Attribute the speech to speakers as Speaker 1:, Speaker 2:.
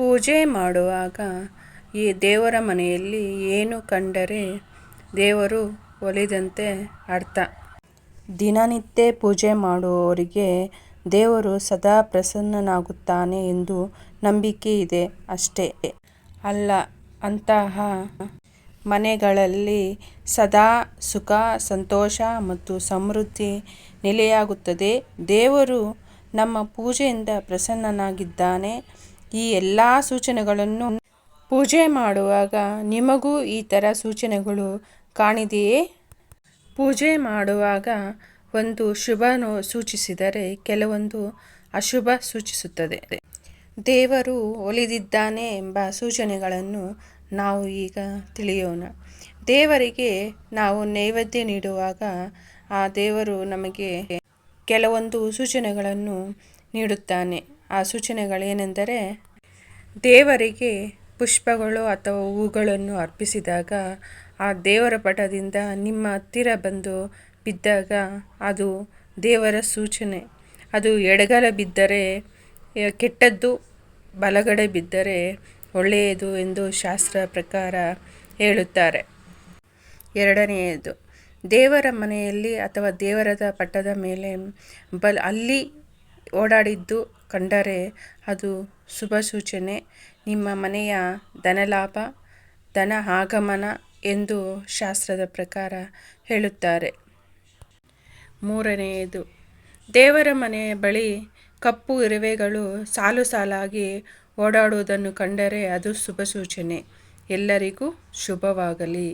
Speaker 1: ಪೂಜೆ ಮಾಡುವಾಗ ಈ ದೇವರ ಮನೆಯಲ್ಲಿ ಏನು ಕಂಡರೆ ದೇವರು ಒಲಿದಂತೆ ಅರ್ಥ. ದಿನನಿತ್ಯ ಪೂಜೆ ಮಾಡುವವರಿಗೆ ದೇವರು ಸದಾ ಪ್ರಸನ್ನನಾಗುತ್ತಾನೆ ಎಂದು ನಂಬಿಕೆ ಇದೆ ಅಷ್ಟೇ. ಅಲ್ಲ, ಅಂತಹ ಮನೆಗಳಲ್ಲಿ ಸದಾ ಸುಖ, ಸಂತೋಷ ಮತ್ತು ಸಮೃದ್ಧಿ ನೆಲೆಯಾಗುತ್ತದೆ. ದೇವರು ನಮ್ಮ ಪೂಜೆಯಿಂದ ಪ್ರಸನ್ನನಾಗಿದ್ದಾನೆ. ಈ ಎಲ್ಲ ಸೂಚನೆಗಳನ್ನು ಪೂಜೆ ಮಾಡುವಾಗ ನಿಮಗೂ ಈ ಥರ ಸೂಚನೆಗಳು ಕಾಣಿದೆಯೇ? ಪೂಜೆ ಮಾಡುವಾಗ ಒಂದು ಶುಭ ಸೂಚಿಸಿದರೆ ಕೆಲವೊಂದು ಅಶುಭ ಸೂಚಿಸುತ್ತದೆ. ದೇವರು ಒಲಿದಿದ್ದಾನೆ ಎಂಬ ಸೂಚನೆಗಳನ್ನು ನಾವು ಈಗ ತಿಳಿಯೋಣ. ದೇವರಿಗೆ ನಾವು ನೈವೇದ್ಯ ನೀಡುವಾಗ ಆ ದೇವರು ನಮಗೆ ಕೆಲವೊಂದು ಸೂಚನೆಗಳನ್ನು ನೀಡುತ್ತಾನೆ. ಆ ಸೂಚನೆಗಳೇನೆಂದರೆ, ದೇವರಿಗೆ ಪುಷ್ಪಗಳು ಅಥವಾ ಹೂಗಳನ್ನು ಅರ್ಪಿಸಿದಾಗ ಆ ದೇವರ ಪಟದಿಂದ ನಿಮ್ಮ ಹತ್ತಿರ ಬಂದು ಬಿದ್ದಾಗ ಅದು ದೇವರ ಸೂಚನೆ. ಅದು ಎಡಗಲ ಬಿದ್ದರೆ ಕೆಟ್ಟದ್ದು ಬಲಗಡೆ ಬಿದ್ದರೆ ಒಳ್ಳೆಯದು ಎಂದು ಶಾಸ್ತ್ರ ಪ್ರಕಾರ ಹೇಳುತ್ತಾರೆ. ಎರಡನೆಯದು, ದೇವರ ಮನೆಯಲ್ಲಿ ಅಥವಾ ದೇವರದ ಪಟ್ಟದ ಮೇಲೆ ಬಲ್, ಅಲ್ಲಿ ಓಡಾಡಿದ್ದು ಕಂಡರೆ ಅದು ಶುಭ ಸೂಚನೆ. ನಿಮ್ಮ ಮನೆಯ ಧನಲಾಭ, ಧನ ಆಗಮನ ಎಂದು ಶಾಸ್ತ್ರದ ಪ್ರಕಾರ ಹೇಳುತ್ತಾರೆ. ಮೂರನೆಯದು, ದೇವರ ಮನೆಯ ಬಳಿ ಕಪ್ಪು ಇರುವೆಗಳು ಸಾಲು ಸಾಲಾಗಿ ಓಡಾಡುವುದನ್ನು ಕಂಡರೆ ಅದು ಶುಭ ಸೂಚನೆ. ಎಲ್ಲರಿಗೂ ಶುಭವಾಗಲಿ.